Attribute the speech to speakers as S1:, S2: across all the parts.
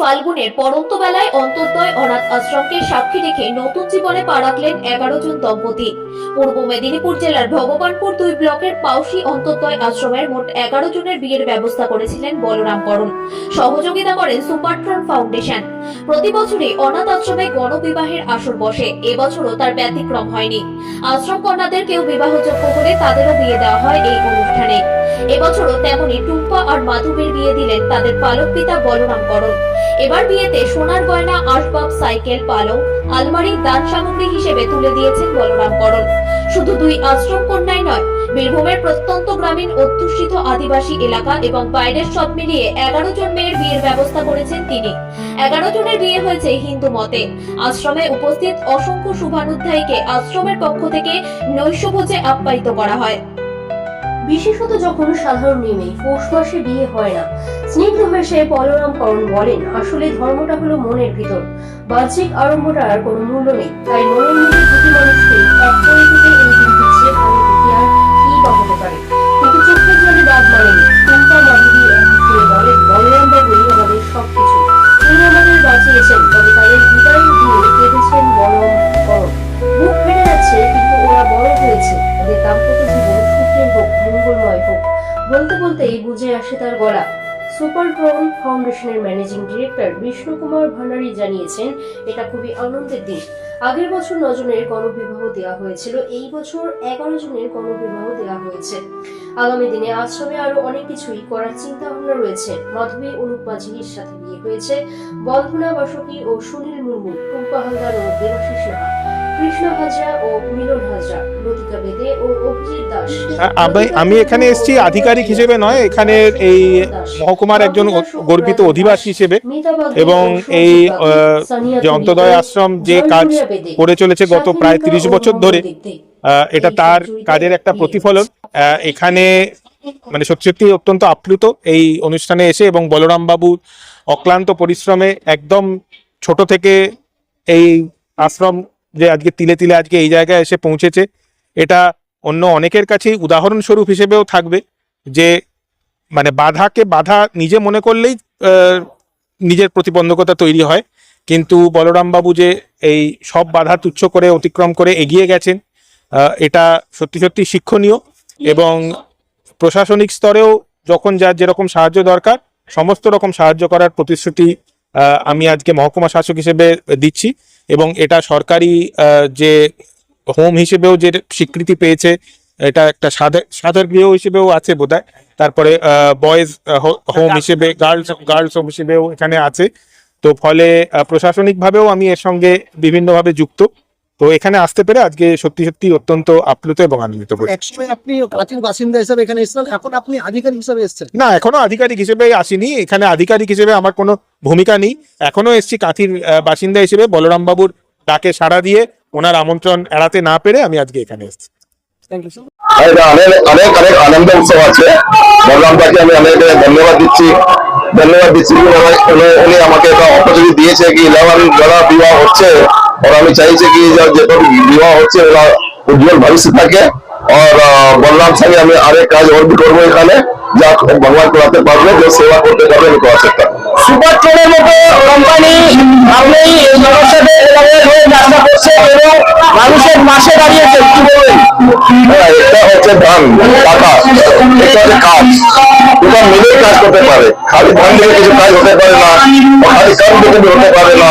S1: ফাল্গুনের পরন্ত বেলায় অন্তর্দয় অনাথ আশ্রমকে সাক্ষী রেখে নতুন জীবনে পা রাখলেন এগারো জন দম্পতি। পূর্ব মেদিনীপুর জেলার ভগবানপুর দুই ব্লকের পাউসি অন্তর্দয় আশ্রমের মোট এগারো জনের বিয়ের ব্যবস্থা করেছিলেন বলরাম করণ। সহযোগিতা করেন সুপারট্রন ফাউন্ডেশন। প্রতি বছরই অনাথ আশ্রমে গণবিবাহের আসর বসে। এবছরও তার ব্যতিক্রম হয়নি। আশ্রম কন্যাদের কেউ বিবাহযোগ্য হলে তাদেরও বিয়ে দেওয়া হয় এই অনুষ্ঠানে। এবছরও তেমনি টুম্পা আর মাধবীর বিয়ে দিলেন তাদের পালক পিতা বলরাম করণ। এবার বিয়েতে সোনার গয়না, আসবাব, সাইকেল পালক আলমারি, দান সামগ্রী হিসেবে তুলে দিয়েছেন বলরাম করণ শুধু দুই আশ্রম কন্যাই নয়, বীরভূমের প্রত্যন্ত গ্রামীণ অধ্যুষিত আদিবাসী এলাকা এবং বাইরের সব মিলিয়ে এগারো জন মেয়ের বিয়ের ব্যবস্থা করেছেন তিনি। এগারো জনের বিয়ে হয়েছে হিন্দু মতে। আশ্রমে উপস্থিত অসংখ্য শুভানুধ্যায়ীকে আশ্রমের পক্ষ থেকে নৈশভোজে আপ্যায়িত করা হয়।
S2: বিশেষত যখন সাধারণ নিয়মে পৌষ মাসে বিয়ে হয় না স্নিগ্ধ বলরাম করণ বলেন, আসলে ধর্মটা হলো মনের ভিতর। বাহ্যিক আড়ম্বরার কোনো মূল্য নেই, তাই মনের মিলে দুটি মানুষকে এক করে দিতে এই আর কি বা হতে পারে। কিন্তু চোখের জলে বাদ মাধুরী এক সুরে বলেন, বলরাম আমাদের সবকিছু। তিনি আমাদের বাঁচিয়েছেন, তবে তাদের বিদায় দিয়ে কেঁদেছেন বলরাম করণ। বুক ফেটে যাচ্ছে, কিন্তু ওরা বড় হয়েছে দাম্পত্য জীবন সুখের হোক মঙ্গলময় হোক। বলতে বলতেই বুঝে আসে তার গলা। সুপার ফাউন্ডেশনের ম্যানেজিং ডিরেক্টর বিষ্ণু কুমার জানিয়েছেন, এটা খুবই আনন্দের দিন। আগের বছর নজনের গণবিবাহ দেওয়া হয়েছিল, এই বছর এগারো জনের গণবিবাহ দেওয়া হয়েছে। আগামী দিনে আশ্রমে আরও অনেক কিছুই করার চিন্তা ভাবনা রয়েছে। মাধবী, অনুপ মাঝির সাথে বিয়ে হয়েছে। বন্ধনা বাসকি ও সুনীল মুর্মু, টুম্পা হালদার ও দেবাশিস
S3: আমি- এখানে এসেছি আধিকারিক হিসেবে নয়, এখানে এই মহকুমার একজন গর্বিত অধিবাসী হিসেবে এবং এই যে অন্তোদয় আশ্রম যে কাজ করে চলেছে গত প্রায় তিরিশ বছর ধরে এটা তার কাজের একটা প্রতিফলন। এখানে মানে সত্যি সত্যি অত্যন্ত আপ্লুত এই অনুষ্ঠানে এসে এবং বলরাম বাবুর অক্লান্ত পরিশ্রমে একদম ছোট থেকে এই আশ্রম যে আজকে তিলে তিলে আজকে এই জায়গায় এসে পৌঁছেছে, এটা অন্য অনেকের কাছেই উদাহরণস্বরূপ হিসেবেও থাকবে যে মানে বাধাকে বাধা নিজে মনে করলেই নিজের প্রতিবন্ধকতা তৈরি হয়। কিন্তু বলরাম বাবু যে এই সব বাধা তুচ্ছ করে অতিক্রম করে এগিয়ে গেছেন এটা সত্যি সত্যি শিক্ষণীয় এবং প্রশাসনিক স্তরেও যখন যার যেরকম সাহায্য দরকার, সমস্ত রকম সাহায্য করার প্রতিশ্রুতি আমি আজকে মহকুমা শাসক হিসেবে দিচ্ছি এবং এটা সরকারি যে হোম হিসেবেও যে স্বীকৃতি পেয়েছে, এটা একটা সাদার গৃহ হিসেবেও আছে বোধহয়। তারপরে বয়েজ হোম হিসেবে গার্লস গার্লস হোম হিসেবেও এখানে আছে। তো ফলে প্রশাসনিকভাবেও আমি এর সঙ্গে বিভিন্নভাবে যুক্ত। তো এখানে আসতে পেরে আজকে সত্যি সত্যি অত্যন্ত আপ্লুত এবং আনন্দিত করি
S4: একসময় আপনি কাঁচির বাসিন্দা হিসাবে এখানে এসেছেন এখন আপনি আধিকারিক হিসাবে এসেছেন।
S3: না এখনও আধিকারিক হিসেবে আসিনি। এখানে আধিকারিক হিসেবে আমার কোনো ভূমিকা নেই। এখনও এসছি কাঁথির বাসিন্দা হিসেবে। বলরাম বাবুর ডাকে সাড়া দিয়ে ওনার আমন্ত্রণ এড়াতে না পেরে আমি আজকে এখানে এসেছি।
S5: অনেক অনেক অনেক আনন্দ উৎসব আছে। বলরাম আমি অনেক ধন্যবাদ দিচ্ছি। ধন্যবাদ দিচ্ছি কি উনি- উনি- উনি আমাকে একটা অপরচুনিটি দিয়েছে কি ইলেভেন যারা বিবাহ হচ্ছে और আমি চাইছি কি যে যত বিবাহ হচ্ছে ওরা উজ্জ্বল ভবিষ্যৎ থাকে और আহ, বলরাম সঙ্গে আমি আরেক কাজ और भी করবো এখানে যা ভগবান করাতে পারবে যে সেবা করতে পারবে আমি করার চেষ্টা করবো।
S6: সুপার ট্রেনের মতো কোম্পানি আপনি এই জনসাথে এলাকায় হয়ে যাত্রা করছে এবং মানুষের মাসে দাঁড়িয়েছে কি বলবেন
S5: হ্যাঁ, এটা হচ্ছে ধান টাকা এটা হচ্ছে কাজ দুটো মিলেই কাজ করতে পারে। খালি দিয়ে কিছু কাজ হতে পারে না, খালি দিয়ে হতে পারে না।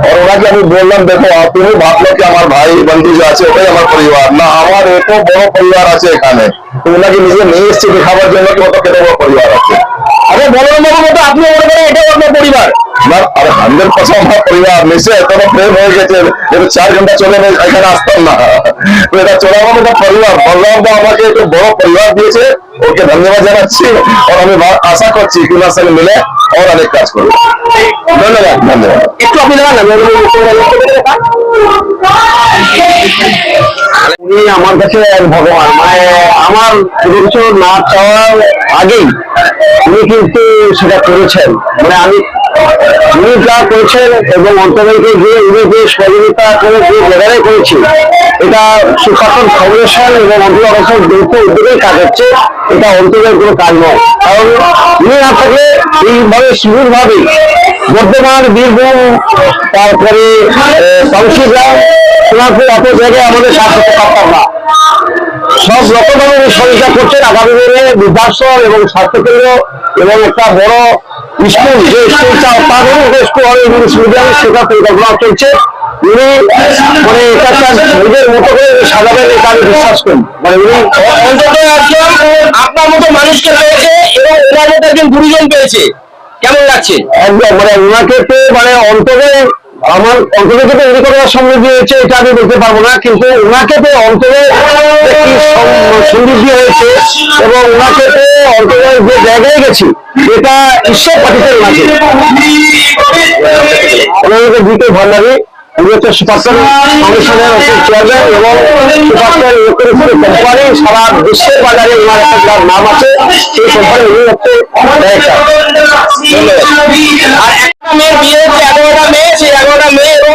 S6: আর
S5: ওনাকে আমি বললাম দেখো তুমি ভাবলো কি আমার ভাই বন্ধু যে আছে ওটাই আমার পরিবার না আমার এত বড় পরিবার আছে এখানে তো ওনাকে নিজে নিয়ে এসেছি দেখাবার জন্য কি কত কত বড় পরিবার আছে
S6: আরে বড়বাবুর মতো আপনি মনে করেন এটাই আপনার পরিবার
S5: না আর হান্ড্রেড পার্সেন্ট আমার পরিবার নিশ্চয় এত প্রেম হয়ে গেছে যেহেতু চার ঘণ্টা চলে এখানে আসতাম না তো এটা চলে আমার একটা পরিবার বললাম তো আমাকে একটু বড় পরিবার দিয়েছে ওকে ধন্যবাদ জানাচ্ছি আর আমি আশা করছি কি ওনার সঙ্গে মিলে
S7: ওর অনেক কাজ করবে। ধন্যবাদ ধন্যবাদ।
S6: একটু আপনি
S7: উনি আমার কাছে এক ভগবান মানে আমার কিছু না চাওয়ার আগেই উনি কিন্তু সেটা করেছেন। মানে আমি উনি যা করেছেন এবং অন্তর্কে যে উনি যে সহযোগিতা করে যে জায়গায় করেছি এটা সুশাসন ফাউন্ডেশন এবং অন্তর অবসর যৌথ উদ্যোগেই কাজ হচ্ছে, এটা অন্তরের কোনো কাজ নয়। কারণ উনি না থাকলে এইভাবে সুদূরভাবে বর্ধমান, বীরভূম, তারপরে কাউন্সিলর সোনারপুর, এত জায়গায় আমাদের করতে পারতাম না। সব রকমের সহযোগিতা করছেন আগামী দিনে বৃদ্ধাশ্রম এবং স্বাস্থ্যকেন্দ্র এবং একটা বড় স্কুল যে স্কুলটা যে স্কুল ইংলিশ মিডিয়ামে সেটা পরিকল্পনা চলছে উনি মানে এটা একটা নিজের মতো করে সাজাবেন এটা আমি বিশ্বাস করি। মানে উনি
S6: অন্তত একজন আপনার মতো মানুষকে পেয়েছে এবং ওনার মতো একজন গুরুজন পেয়েছে। কেমন লাগছে?
S7: একদম মানে ওনাকে পেয়ে মানে অন্তরে আমার অন্তরে থেকে উনি করার সঙ্গে দিয়েছে এটা আমি বলতে পারব না, কিন্তু ওনাকে পেয়ে অন্তরে সমৃদ্ধি হয়েছে এবং ওনাকে পেয়ে অন্তরে যে জায়গায় গেছি এটা ঈশ্বর পাঠিয়েছেন ওনাকে ওনাকে দিতে ভালো লাগে। উনি হচ্ছে সুপারস্টার ফাউন্ডেশনের চেয়ারম্যান এবং কোম্পানি সারা বিশ্বের বাজারে ওনার একটা যার নাম আছে। সেই কোম্পানি উনি হচ্ছে।
S6: আর এগারোটা মেয়ে এগারোটা মেয়ে এবং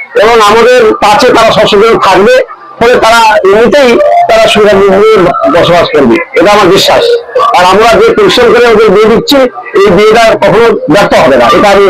S7: এবং আমাদের কাছে তারা সবসময় থাকবে, ফলে তারা এমনিতেই তারা সুবিধা বসবাস করবে। এটা আমার বিশ্বাস। আর আমরা যে পরিশ্রম করে ওদের বিয়ে দিচ্ছি, এই বিয়েটা কখনো ব্যর্থ হবে না। এটা আমি